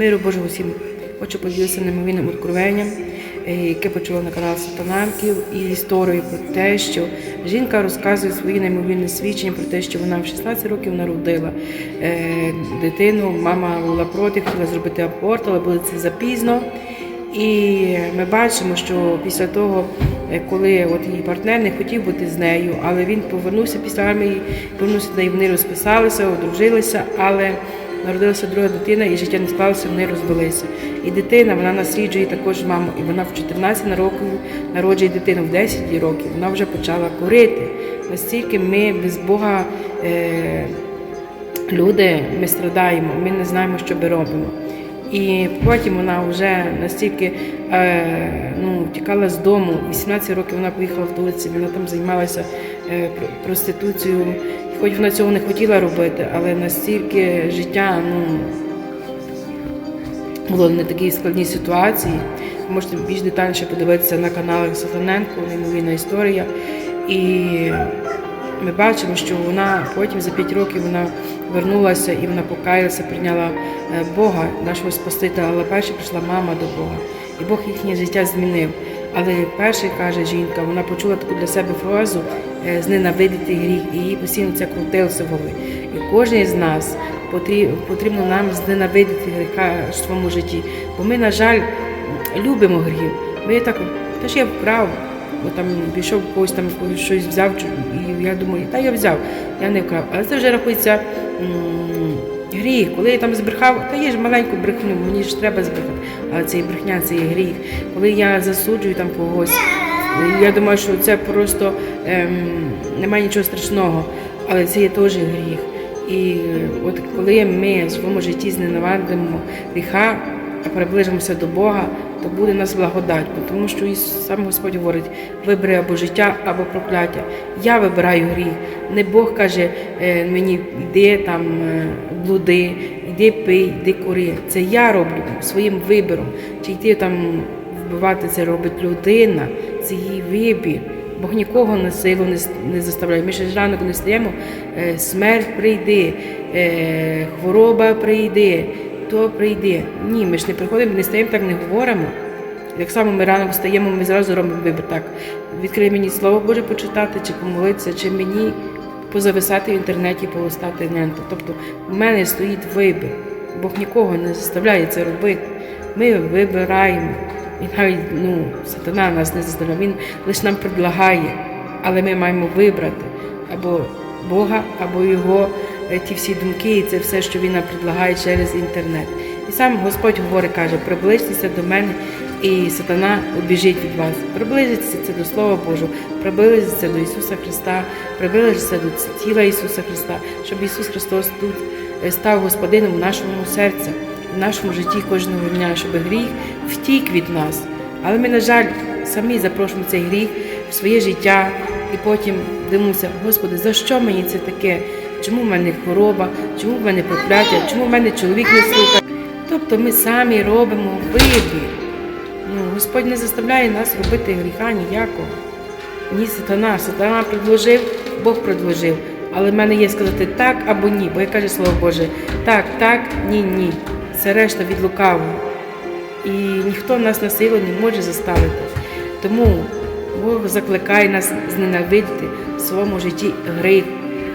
Миру Божого всім хочу поділитися неймовірним откровенням, е, яке почула на каналі Сатананків, і історію про те, що жінка розказує свої неймовірні свідчення про те, що вона в 16 років народила е, дитину. Мама була проти, хотіла зробити аборт, але було це запізно. І ми бачимо, що після того, е, коли от її партнер не хотів бути з нею, але він повернувся після армії, повернувся до неї, вони розписалися, одружилися, але народилася друга дитина, і життя не склалося, вони розвелися. І дитина вона насліджує також маму, і вона в 14 років народжує дитину, в 10 років вона вже почала курити. Настільки ми без Бога. Е- люди, ми страдаємо, ми не знаємо, що ми робимо. І потім вона вже настільки е, ну, тікала з дому. 18 років вона поїхала в Турцію, вона там займалася е, проституцією. Хоч вона цього не хотіла робити, але настільки життя ну, було не такій складній ситуації. Ви можете більш детальніше подивитися на каналах Сатаненко, неймовірна історія. І ми бачимо, що вона потім за 5 років вона вернулася і вона покаялася, прийняла е, Бога, нашого Спасителя, але перше прийшла мама до Бога. І Бог їхнє життя змінив. Але перше каже жінка, вона почула таку для себе фразу е, зненавидити гріх, і їй постійно це крутилося в голові. І кожен з нас потрібно, нам зненавидити гріха в своєму житті. Бо ми, на жаль, любимо гріх. Ми так, та ж я вкрав, бо там пішов когось там щось взяв, і я думаю, та я взяв, я не вкрав. Але це вже рахується гріх. Коли я там збрехав, та є ж маленьку брехню, мені ж треба збрехати. Але це і брехня, це і гріх. Коли я засуджую там когось, я думаю, що це просто ем, немає нічого страшного, але це є теж гріх. І от коли ми в своєму житті зненавидимо гріха, а приближимося до Бога, то буде нас благодать, тому що і сам Господь говорить: вибери або життя, або прокляття. Я вибираю гріх. Не Бог каже е, мені йди там е, блуди, йди пий, йди кури. Це я роблю своїм вибором. Чи йти там вбивати це робить людина, це її вибір. Бог нікого на силу не, заставляє. Ми ще ж ранок не стаємо, е, смерть прийде, е, хвороба прийде, то прийде. Ні, ми ж не приходимо, не стаємо, так не говоримо. Так само ми ранок встаємо, ми зразу робимо вибір. Так, відкрий мені слово Боже почитати, чи помолитися, чи мені позависати в інтернеті, полистати ленту. Тобто в мене стоїть вибір. Бог нікого не заставляє це робити. Ми вибираємо. І навіть ну, сатана нас не заставляє, він лише нам предлагає, але ми маємо вибрати або Бога, або Його е, ті всі думки, і це все, що він нам предлагає через інтернет. І сам Господь говорить, каже, приближтеся до мене, і сатана убіжить від вас. Приближитися це до Слова Божого, приблизитися до Ісуса Христа, приблизитися до тіла Ісуса Христа, щоб Ісус Христос тут е, став Господином нашому серці в нашому житті кожного дня, щоб гріх втік від нас. Але ми, на жаль, самі запрошуємо цей гріх в своє життя і потім дивимося, Господи, за що мені це таке? Чому в мене хвороба, чому в мене прокляття, чому в мене чоловік не слухає? Тобто ми самі робимо вибір. Ну, Господь не заставляє нас робити гріха ніякого. Ні, сатана. Сатана предложив, Бог предложив. Але в мене є сказати так або ні, бо я каже слово Боже, так, так, ні, ні. Це решта від лукавого. І ніхто нас на силу не може заставити. Тому Бог закликає нас зненавидіти в своєму житті гріх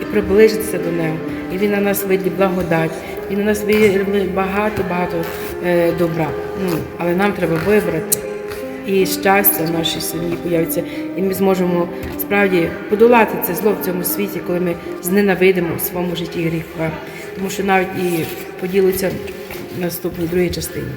і приблизитися до нього. І Він на нас виділить благодать, Він на нас виділить багато-багато е, добра. Ну, але нам треба вибрати і щастя в нашій сім'ї появиться, і ми зможемо справді подолати це зло в цьому світі, коли ми зненавидимо в своєму житті гріха. Тому що навіть і поділиться наступній другій частині.